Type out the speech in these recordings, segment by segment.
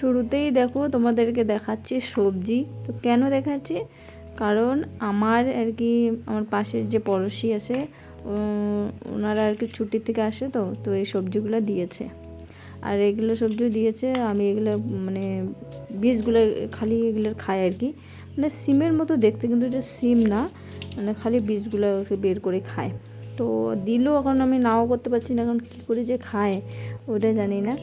শুরুতেই দেখো তোমাদেরকে দেখাচ্ছি সবজি। তো কেন দেখাচ্ছি? কারণ আমার আর কি, আমার পাশের যে পড়োশি আছে ওনারা আর কি ছুটি থেকে আসে তো তো এই সবজিগুলো দিয়েছে। আর এগুলো সবজি দিয়েছে, আমি এগুলো মানে বীজগুলো খালি এগুলোর খাই আর কি। মানে সিমের মতো দেখতে কিন্তু এটা সিম না মানে খালি বীজগুলো বের করে খায়। তো দিলেও এখন আমি, নাও করতে পারছি না, এখন কী করে যে খায়, ওটা জানি না।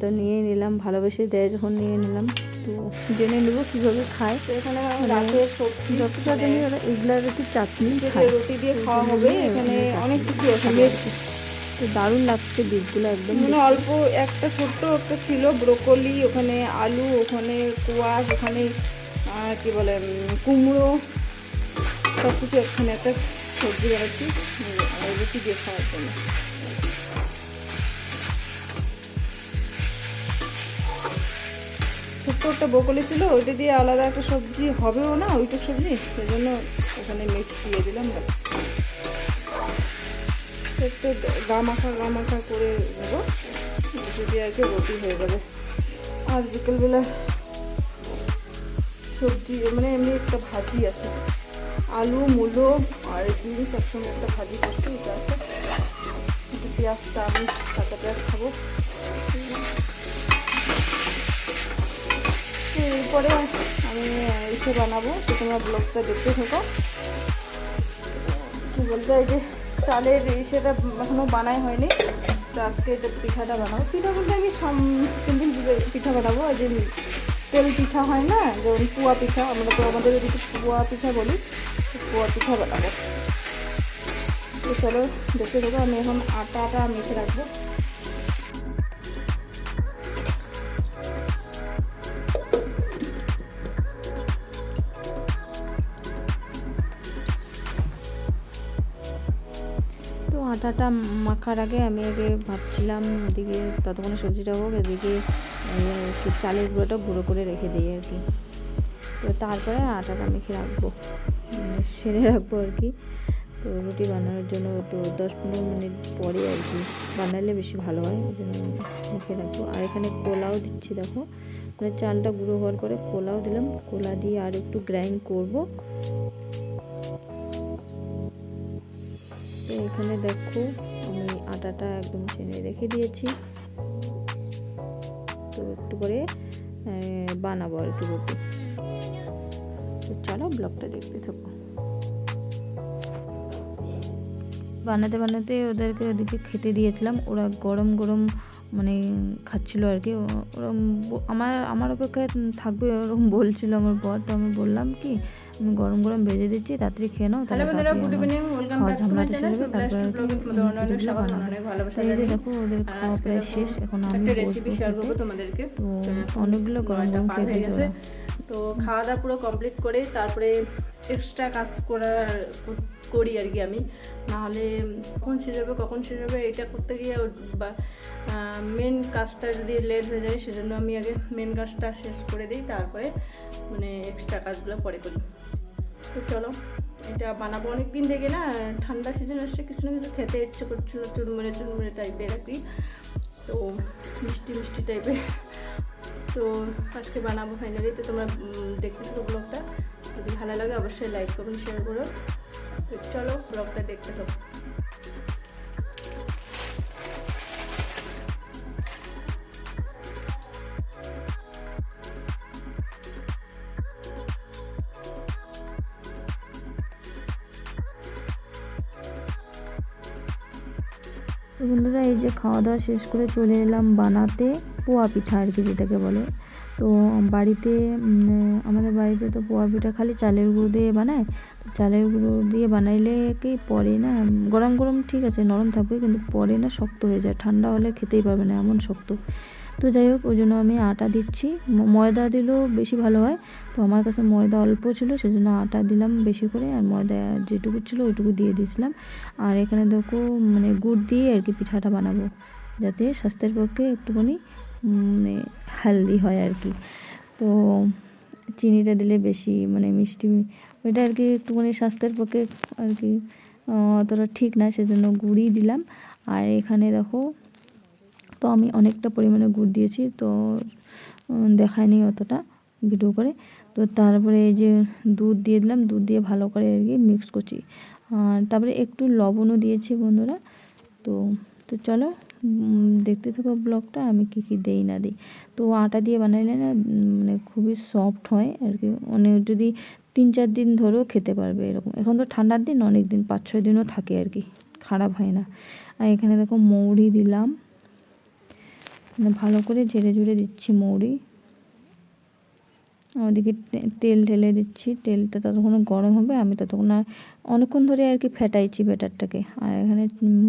তো নিয়ে নিলাম ভালোবেসে দেয় যখন নিয়ে নিলাম। তো জেনে নেব কীভাবে খায়। তো এখানে আমার রাতের সবজি যতটা জানি ওরা এগুলোর একটু চাটনি রুটি দিয়ে খাওয়া হবে এখানে অনেক কিছু আছে। তো দারুণ লাগছে বীজগুলো একদম। মানে অল্প একটা ছোট্ট একটা ছিল ব্রোকলি ওখানে আলু ওখানে কোয়াশ ওখানে কি বলে কুমড়ো সব কিছু এখানে একটা সবজি বানাচ্ছি। উম, রুটি দিয়ে খাওয়ার জন্য। একটা ব্রোকলি ছিল, ওইটা দিয়ে আলাদা একটা সবজি হবেও না, ওইটুক সবজি সেই জন্য ওখানে মিক্স দিয়ে দিলাম। একটু গা মাখা গা মাখা করে দেবো যদি আর কি রুটি হয়ে যাবে। আর বিকেলবেলা সবজি মানে এমনি একটা ভাজি আছে। আলু, মূলো আর বিনস, একসঙ্গে একটা ভাজি করছি, এটা আছে। পেঁয়াজটা আমি কাঁচা পেঁয়াজ খাব। তো এরপরে আমি এসে বানাবো। তো তোমরা ব্লগটা দেখতে থাকো। কি বলতে, এই যে চালের সেটা এখনও বানাই হয়নি। তো আজকে এটা পিঠাটা বানাবো। পিঠা বলতে আমি সিম্পল পিঠা বানাবো এই যে তেল পিঠা হয় না, যেমন পুয়া পিঠা, আমরা তো আমাদের ওদিকে পুয়া পিঠা বলি পুয়া পিঠা বানাবো। তো চলো দেখতে দেবো আমি এখন আটাটা মেখে রাখব। আটাটা মাখার আগে আমি আগে ভাবছিলাম এদিকে ততক্ষণে সবজিটা হোক, এদিকে চালের গুঁড়োটা গুঁড়ো করে রেখে দিই আর কি। তো তারপরে আটাটা মেখে রাখব মানে সেরে রাখব আর কি। তো রুটি বানানোর জন্য তো দশ পনেরো মিনিট পরে আর কি বানালে বেশি ভালো হয়, ওই জন্য মেখে রাখব। আর এখানে কোলাও দিচ্ছি, দেখো। মানে চালটা গুঁড়ো হওয়ার পরে কোলাও দিলাম। কোলা দিয়ে আর একটু গ্রাইন্ড করব। তো এখানে দেখো, আমি আটাটা একদম চেনে রেখে দিয়েছি। তো একটু করে বানাবো আর কি রুটি তো চলো ব্লগটা দেখতে থাকো। বানাতে বানাতে ওদেরকে ওদিকে খেতে দিয়েছিলাম। ওরা গরম গরম মানে খাচ্ছিল আর কি। ও- ওরা আমার আমার অপেক্ষায় থাকবে ওরকম বলছিল আমার বর। তো আমি বললাম কি গরম গরম ভেজে দিচ্ছি তাড়াতাড়ি খেয়ে নাও তাহলে বন্ধুরা গুড ইভিনিং ওয়েলকাম খাওয়া ব্যাক টু মাই চ্যানেল সেরে যাবে, তারপরে ব্লাস্ট আর কি ব্লগে তোমাদের অনেক স্বাগত। অনেক ভালোবাসা এই যে। দেখো ওদের খাওয়া প্রায় শেষ এখন আমি একটা রেসিপি শেয়ার করব তোমাদেরকে। তো অনেকগুলো গরম গরম খেতে হয়ে গেছে। তো খাওয়া দাওয়া পুরো কমপ্লিট করে তারপরে এক্সট্রা কাজ করার করি আর কি আমি। নাহলে কখন শেষ হবে কখন শেষ হবে এটা করতে গিয়ে বা মেন কাজটা যদি লেট হয়ে যায় সেজন্য আমি আগে মেন কাজটা শেষ করে দিই তারপরে মানে এক্সট্রা কাজগুলো পরে করি। তো চলো, এটা বানাবো। অনেক দিন থেকে না, ঠান্ডা সিজন আসছে, কিছু না কিছু খেতে ইচ্ছে করছিল চুরমুড়ে চুরমুড়ে টাইপের আর কি। তো মিষ্টি মিষ্টি টাইপের তো আজকে বানাবো ফাইনালি তো তোমরা দেখতে থাকো ব্লগটা যদি ভালো লাগে, অবশ্যই লাইক করুন শেয়ার করো। তো চলো ব্লগটা দেখতে থাকো। তো বন্ধুরা, এই যে খাওয়া দাওয়া শেষ করে চলে এলাম বানাতে, পোয়া পিঠা আর কি যেটাকে বলে। তো বাড়িতে আমাদের বাড়িতে তো পোয়া পিঠা খালি চালের গুঁড়ো দিয়ে বানায়। চালের গুঁড়ো দিয়ে বানাইলে কি পরে না, গরম গরম ঠিক আছে, নরম থাকবে, কিন্তু পরে না শক্ত হয়ে যায়। ঠান্ডা হলে খেতেই পাবে না, এমন শক্ত। তো যাই হোক, ওই জন্য আমি আটা দিচ্ছি। ময়দা দিলেও বেশি ভালো হয়। তো আমার কাছে ময়দা অল্প ছিল, সেজন্য আটা দিলাম বেশি করে। আর ময়দা যেটুকু ছিল, ওইটুকু দিয়ে দিয়েছিলাম। আর এখানে দেখো মানে গুড় দিয়ে আর কি পিঠাটা বানাবো, যাতে স্বাস্থ্যের পক্ষে একটুখানি মানে হেলদি হয় আর কি। তো চিনিটা দিলে বেশি মানে মিষ্টি, ওইটা আর কি একটুখানি স্বাস্থ্যের পক্ষে আর কি অতটা ঠিক না, সেজন্য গুড়ই দিলাম। আর এখানে দেখো তো আমি অনেকটা পরিমাণে গুড় দিয়েছি, তো দেখায়নি অতটা ভিডিও করে। তো তারপরে এই যে দুধ দিয়ে দিলাম, দুধ দিয়ে ভালো করে আর কি মিক্স করছি। আর তারপরে একটু লবণও দিয়েছি বন্ধুরা। তো তো চলো দেখতে থাকো ব্লগটা, আমি কি কি দেই না দিই। তো আটা দিয়ে বানাইলে না মানে খুবই সফট হয় আর কি। অনেক যদি তিন চার দিন ধরেও খেতে পারবে এরকম। এখন তো ঠান্ডার দিন অনেক দিন পাঁচ ছয় দিনও থাকে আর কি, খারাপ হয় না। আর এখানে দেখো মৌরি দিলাম। মানে ভালো করে ঝেড়ে ঝুড়ে দিচ্ছি মৌরি। ওদিকে তেল ঢেলে দিচ্ছি। তেলটা ততক্ষণ গরম হবে, আমি ততক্ষণ আর অনেকক্ষণ ধরে আর কি ফেটাইছি ব্যাটারটাকে। আর এখানে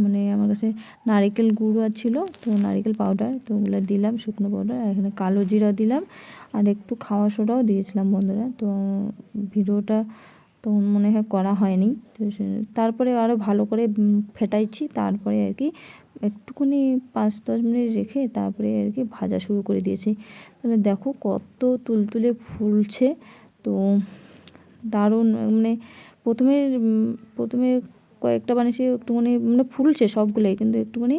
মানে আমার কাছে নারিকেল গুঁড়ো ছিল, তো নারিকেল পাউডার, তো ওগুলো দিলাম, শুকনো পাউডার, আর এখানে কালো জিরা দিলাম, আর একটু খাওয়া সোডাও দিয়েছিলাম বন্ধুরা। তো ভিডিওটা তখন মনে হয় করা হয়নি। তো তারপরে আরও ভালো করে ফেটাইছি, তারপরে আর কি একটুখানি পাঁচ দশ মিনিট রেখে তারপরে আর কি ভাজা শুরু করে দিয়েছি। তাহলে দেখো কত তুলতুলে ফুলছে। তো দারুণ মানে প্রথমে প্রথমে কয়েকটা বানিয়েছি, একটুখানি মানে ফুলছে সবগুলোই, কিন্তু একটুখানি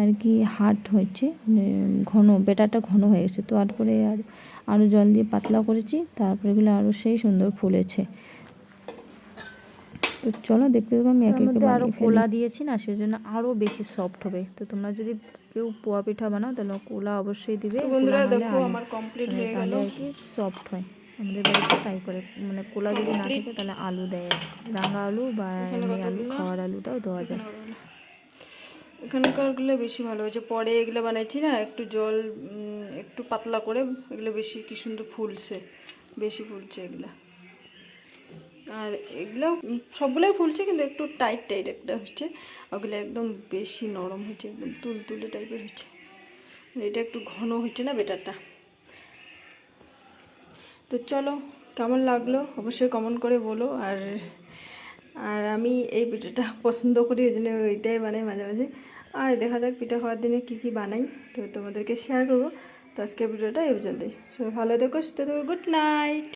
আর কি হার্ড হচ্ছে মানে ঘন বেটাটা ঘন হয়ে গেছে। তো তারপরে আর আরও জল দিয়ে পাতলা করেছি, তারপরে এগুলো আরও সেই সুন্দর ফুলেছে। তো চলো দেখতে দেখো আমি একে একে আরও কোলা দিয়েছি না সেজন্য আরও বেশি সফট হবে। তো তোমরা যদি কেউ পোয়া পিঠা বানাও তাহলে কোলা অবশ্যই দিবে। তো বন্ধুরা দেখো আমার কমপ্লিট হয়ে গেল। সফট হয়। আমাদের বাড়িতে তাই করে মানে কোলা যদি না থাকে তাহলে আলু দেয়। রাঙা আলু বা এমনি আলু খাওয়ার আলুটাও দেওয়া যায়। এখানকারগুলো বেশি ভালো হয়েছে। পরে এগুলো বানাইছি না একটু জল একটু পাতলা করে এগুলো বেশি কি সুন্দর ফুলছে বেশি ফুলছে এগুলা। আর এগুলো সবগুলোই ফুলছে, কিন্তু একটু টাইট টাইট একটা হচ্ছে। ওগুলো একদম বেশি নরম হচ্ছে, একদম তুলতুলে টাইপের হচ্ছে। এটা একটু ঘন হচ্ছে না বেটারটা? তো চলো, কেমন লাগল অবশ্যই কমেন্ট করে বলো। আর আর আমি এই পিঠাটা পছন্দ করি ওই জন্য ওইটাই বানাই মাঝে মাঝে। আর দেখা যাক, পিঠা খাওয়ার দিনে কী কী বানাই, তো তোমাদেরকে শেয়ার করব। তো আজকে ভিডিওটা এই পর্যন্তই। সবাই ভালো থেকো, সুস্থ থেকো গুড নাইট